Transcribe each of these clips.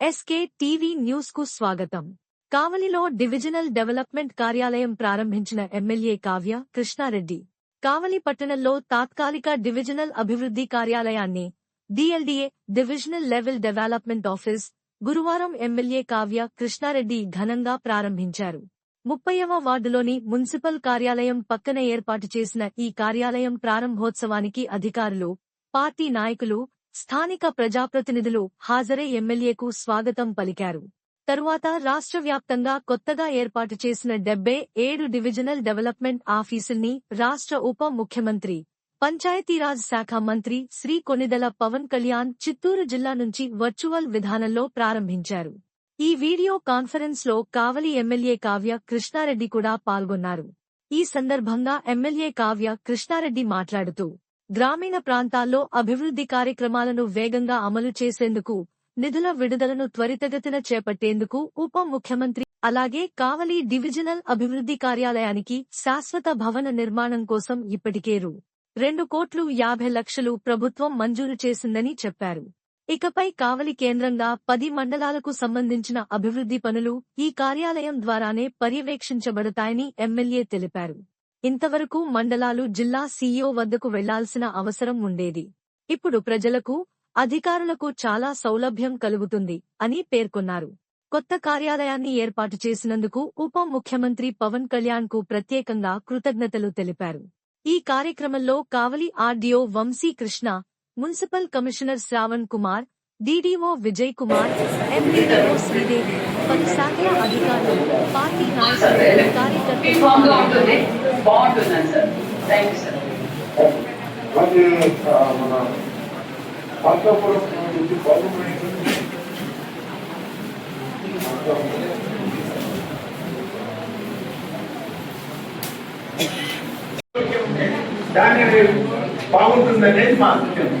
SK TV న్యూస్కు స్వాగతం. కావలిలో డివిజనల్ డెవలప్మెంట్ కార్యాలయం ప్రారంభించిన ఎమ్మెల్యే కావ్య కృష్ణారెడ్డి. కావలి పట్టణంలో తాత్కాలిక డివిజనల్ అభివృద్ధి కార్యాలయాన్ని DLDA divisional level development office గురువారం ఎమ్మెల్యే కావ్య కృష్ణారెడ్డి ఘనంగా ప్రారంభించారు. ముప్పైవ వార్డులోని మున్సిపల్ కార్యాలయం పక్కన ఏర్పాటు చేసిన ఈ కార్యాలయం ప్రారంభోత్సవానికి అధికారులు పార్టీ నాయకులు స్థానిక ప్రజాప్రతినిధులు హాజరై ఎమ్మెల్యేకు స్వాగతం పలికారు. తరువాత రాష్ట్ర వ్యాప్తంగా కొత్తగా ఏర్పాటు చేసిన డెబ్బై ఏడు డివిజనల్ డెవలప్మెంట్ ఆఫీసుల్ని రాష్ట్ర ఉప ముఖ్యమంత్రి పంచాయతీరాజ్ శాఖ మంత్రి శ్రీ కొనిదల పవన్ కళ్యాణ్ చిత్తూరు జిల్లా నుంచి వర్చువల్ విధానంలో ప్రారంభించారు. ఈ వీడియో కాన్ఫరెన్స్లో కావలి ఎమ్మెల్యే కావ్య కృష్ణారెడ్డి కూడా పాల్గొన్నారు. ఈ సందర్భంగా ఎమ్మెల్యే కావ్య కృష్ణారెడ్డి మాట్లాడుతూ గ్రామీణ ప్రాంతాల్లో అభివృద్ధి కార్యక్రమాలను వేగంగా అమలు చేసేందుకు నిధుల విడుదలను త్వరితగతిన చేపట్టేందుకు ఉప ముఖ్యమంత్రి అలాగే కావలి డివిజనల్ అభివృద్ధి కార్యాలయానికి శాశ్వత భవన నిర్మాణం కోసం ఇప్పటికే రూ. రెండు కోట్లు యాభై లక్షలు ప్రభుత్వం మంజూరు చేసిందని చెప్పారు. ఇకపై కావలి కేంద్రంగా పది మండలాలకు సంబంధించిన అభివృద్ధి పనులు ఈ కార్యాలయం ద్వారానే పర్యవేక్షించబడతాయని ఎమ్మెల్యే తెలిపారు. ఇంతవరకు మండలాలు జిల్లా సీఈఓ వద్దకు వెళ్ళాల్సిన అవసరం ఉండేది. ఇప్పుడు ప్రజలకు అధికారులకు చాలా సౌలభ్యం కలుగుతుంది అని పేర్కొన్నారు. కొత్త కార్యాలయాన్ని ఏర్పాటు చేసినందుకు ఉప ముఖ్యమంత్రి పవన్ కళ్యాణ్కు ప్రత్యేకంగా కృతజ్ఞతలు తెలిపారు. ఈ కార్యక్రమంలో Kavali RDO Vamsi Krishna municipal commissioner Sravan Kumar DDO Vijay Kumar MPDO Sridevi పలు శాఖల అధికారులు పార్టీ నాయకులు కార్యకర్తలు యూనిఫామ్గా ఉంటుంది పాల్గొన్నారు. బాగుంటుందండి సార్ థ్యాంక్ యూ సార్ అలాగే ఆ, మన పాత్రపురం నుంచి గవర్నమెంట్ దాని బాగుంటుందనేది మా అభిప్రాయం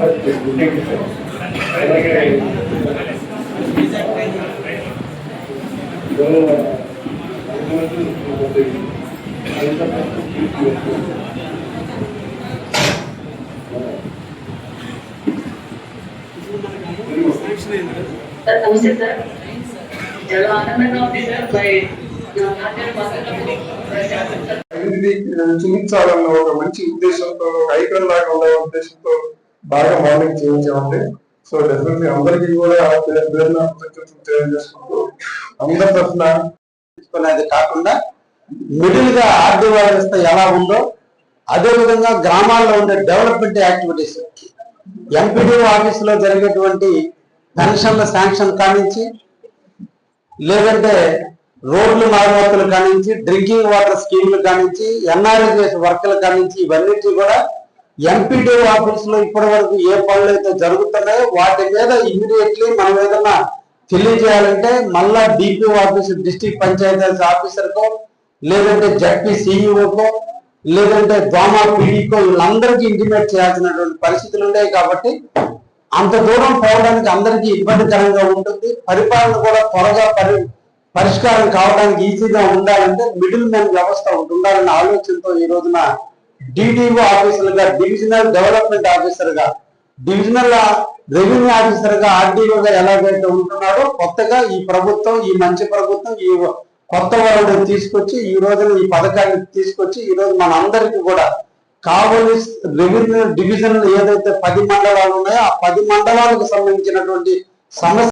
అలాగే సార్ నమస్తే సార్ చాలా ఆనందంగా ఉంది సార్ మరి చూపించాలన్న ఒక మంచి ఉద్దేశంతో ఐకన్ లాగా ఉండే ఉద్దేశంతో బాగా మార్నింగ్ చేయించామండి. సో డెఫినెట్లీ అందరికీ కూడా పేరు పేరున కృతజ్ఞతలు తెలియజేసుకుంటూ అందరి తరఫున తీసుకునేది కాకుండా మిడిల్గా ఆర్థిక వ్యవస్థ ఎలా ఉందో అదే విధంగా గ్రామాల్లో ఉండే డెవలప్మెంట్ యాక్టివిటీస్ ఎంపీడీఓ ఆఫీస్లో జరిగేటువంటి పెన్షన్ల శాంక్షన్ కానించి లేదంటే రోడ్లు మరమ్మతులు కానించి డ్రింకింగ్ వాటర్ స్కీమ్లు కానించి ఎన్ఆర్ఎస్ వర్క్లు కానించి ఇవన్నిటి కూడా ఎంపీడీ ఆఫీస్లో ఇప్పటి వరకు ఏ పనులు అయితే జరుగుతున్నాయో వాటి మీద ఇమీడియట్లీ మనం ఏదన్నా తెలియజేయాలంటే మళ్ళా డిపిఓ ఆఫీస్ డిస్ట్రిక్ట్ పంచాయతీ ఆఫీసర్కో లేదంటే జడ్పీ సిఇఓకో లేదంటే దోమా పీడీకో వీళ్ళందరికీ ఇంటిమేట్ చేయాల్సినటువంటి పరిస్థితులు ఉన్నాయి కాబట్టి అంత దూరం పోవడానికి అందరికీ ఇబ్బందికరంగా ఉంటుంది. పరిపాలన కూడా త్వరగా పరి పరిష్కారం కావడానికి ఈజీగా ఉండాలంటే మిడిల్ మ్యాన్ వ్యవస్థ ఉండాలనే ఆలోచనతో ఈ రోజున డిడిఓ ఆఫీసర్గా డివిజనల్ డెవలప్మెంట్ ఆఫీసర్గా డివిజనల్ రెవెన్యూ ఆఫీసర్గా ఆర్డీఓ గా ఎలాగైతే ఉంటున్నాడో కొత్తగా ఈ ప్రభుత్వం ఈ మంచి ప్రభుత్వం ఈ కొత్త వాళ్ళని తీసుకొచ్చి ఈ రోజున ఈ పథకాన్ని తీసుకొచ్చి ఈ రోజు మన అందరికీ కూడా కావలి రెవెన్యూ డివిజన్ ఏదైతే పది మండలాలు ఉన్నాయో ఆ పది మండలాలకు సంబంధించినటువంటి సమస్య